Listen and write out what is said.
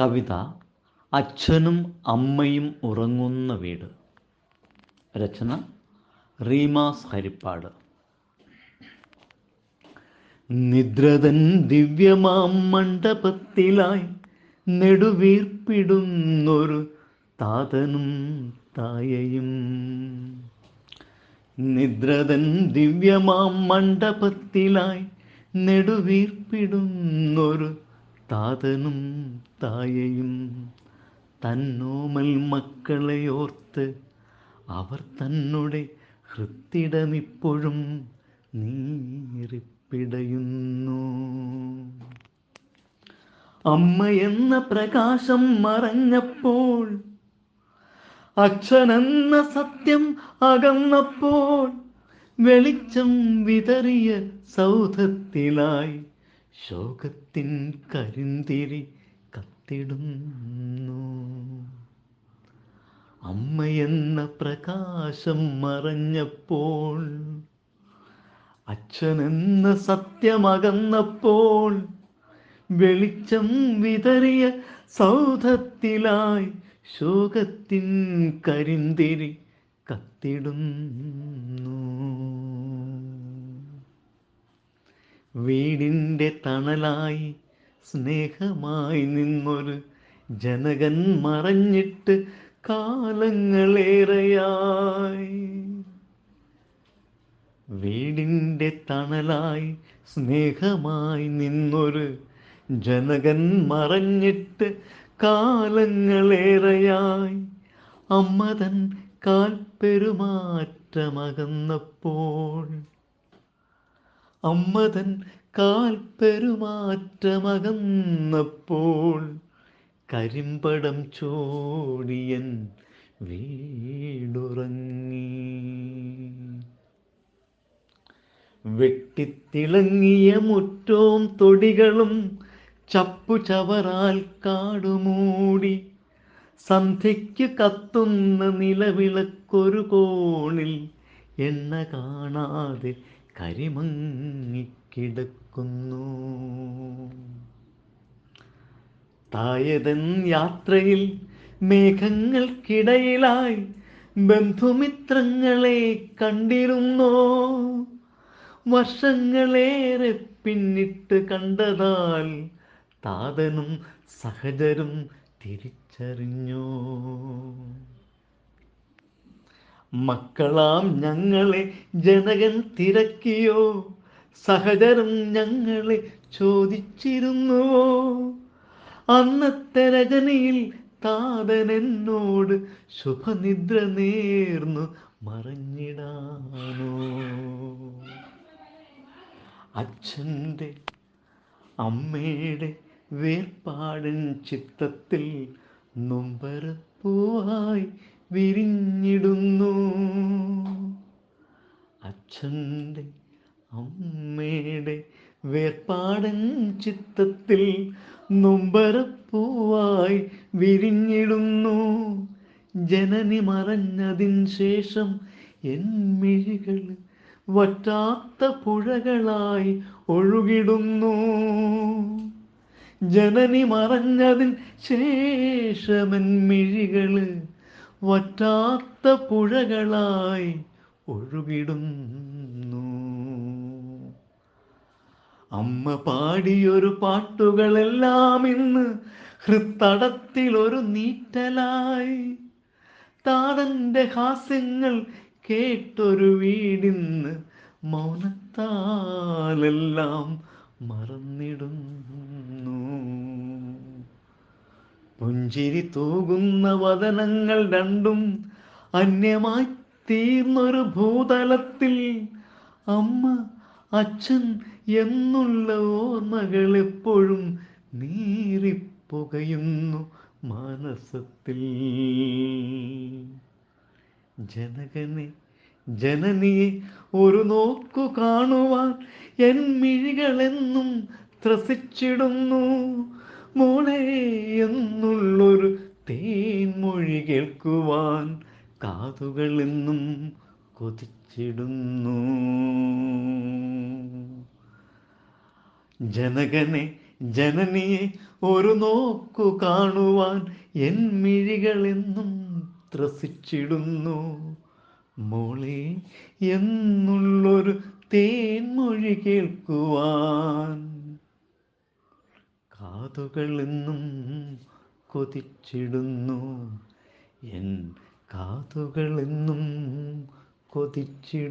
കവിത അച്ഛനും അമ്മയും ഉറങ്ങുന്ന വീട്. രചന റീമാസ് ഹരിപ്പാട് നിദ്രതൻ ദിവ്യമാം മണ്ഡപത്തിലായി നെടുവീർപ്പിടുന്നൊരു താതനും തായയും. നിദ്രതൻ ദിവ്യമാം മണ്ഡപത്തിലായി നെടുവീർപ്പിടുന്നൊരു താതനും തായയും തന്നോമൽ മക്കളെയോർത്ത് അവർ തന്നുടെ ഹൃത്തിടമിപ്പോഴും നീറിപ്പിടയുന്നു. അമ്മ എന്ന പ്രകാശം മറഞ്ഞപ്പോൾ അച്ഛനെന്ന സത്യം അകന്നപ്പോൾ വെളിച്ചം വിതറിയ സൗധത്തിലായി ശോകത്തിൻ കരിന്തിരി കത്തിടുന്നു. അമ്മയെന്ന പ്രകാശം മറഞ്ഞപ്പോൾ അച്ഛനെന്ന സത്യമകന്നപ്പോൾ വെളിച്ചം വിതറിയ സൗധത്തിലായി ശോകത്തിൻ കരിന്തിരി കത്തിടുന്നു. വീടിന്റെ തണലായി സ്നേഹമായി നിന്നൊരു ജനകൻ മറഞ്ഞിട്ട് കാലങ്ങളേറെയായി. വീടിന്റെ തണലായി സ്നേഹമായി നിന്നൊരു ജനകൻ മറഞ്ഞിട്ട് കാലങ്ങളേറെയായി. അമ്മതൻ കാൽ പെരുമാറ്റമകന്നപ്പോൾ അമ്മതൻ കാൽ പെരുമാറ്റമകന്നപ്പോൾ കരിമ്പടം ചോടിയൻ വീടുറങ്ങി വെട്ടിത്തിളങ്ങിയ മുറ്റവും തൊടികളും ചപ്പുചവറാൽ കാടുമൂടി. സന്ധ്യയ്ക്ക് കത്തുന്ന നിലവിളക്കൊരു കോണിൽ എണ്ണ കാണാതെ കരിമങ്ങിക്കിടക്കുന്നു. തായതൻ യാത്രയിൽ മേഘങ്ങൾക്കിടയിലായി ബന്ധുമിത്രങ്ങളെ കണ്ടിരുന്നോ? വർഷങ്ങളേറെ പിന്നിട്ട് കണ്ടതാൽ താതനും സഹജരും തിരിച്ചറിഞ്ഞു? മക്കളാം ഞങ്ങളെ ജനകൻ തിരക്കിയോ? സഹജരും ഞങ്ങളെ ചോദിച്ചിരുന്നുവോ? അന്നത്തെ രചനയിൽ താതൻ എന്നോട് ശുഭനിദ്ര നേർന്നു മറഞ്ഞിടാനോ? അച്ഛന്റെ അമ്മയുടെ വേർപാടൻ ചിത്തത്തിൽ നൊമ്പരപ്പൂവായി വിരിഞ്ഞിടുന്നു. അച്ഛന്റെ അമ്മയുടെ വേർപാടൻ ചിത്തത്തിൽ നൊമ്പരപ്പൂവായി വിരിഞ്ഞിടുന്നു. ജനനി മറഞ്ഞതിൻ ശേഷം എൻ മിഴികൾ വറ്റാത്ത പുഴകളായി ഒഴുകിടുന്നു. ജനനി മറഞ്ഞതിൻ ശേഷമൻ മിഴികൾ വറ്റാത്ത പുഴകളായി ഒഴുകിടുന്നു. അമ്മ പാടിയൊരു പാട്ടുകളെല്ലാം ഇന്ന് ഹൃത്തടത്തിൽ ഒരു നീറ്റലായി. താതന്റെ ഹാസ്യങ്ങൾ കേട്ടൊരു വീടിന്ന് മൗനത്താലെല്ലാം മറന്നിടുന്നു. പുഞ്ചിരി തൂകുന്ന വതനങ്ങൾ രണ്ടും അന്യമായി തീർന്നൊരു ഭൂതലത്തിൽ. അമ്മ അച്ഛൻ എന്നുള്ള ഓർമ്മകൾ എപ്പോഴും നീറിപ്പുകയുന്നു മാനസത്തിൽ ജനകനെ ജനനിയെ ഒരു നോക്കു കാണുവാൻ എൻ മിഴികളെന്നും ത്രസിച്ചിടുന്നു. മോളെ എന്നുള്ളൊരു തേൻമൊഴി കേൾക്കുവാൻ കാതുകളെന്നും കൊതിച്ചിടുന്നു. ജനകനെ ജനനിയെ ഒരു നോക്കു കാണുവാൻ എൻ മിഴികളെന്നും ത്രസിച്ചിടുന്നു. മോളെ എന്നുള്ളൊരു തേൻമൊഴി കേൾക്കുവാൻ കാതുകളെന്നും കൊതിച്ചിടുന്നു. എൻ കാതുകളെന്നും കൊതിച്ചിടുന്നു.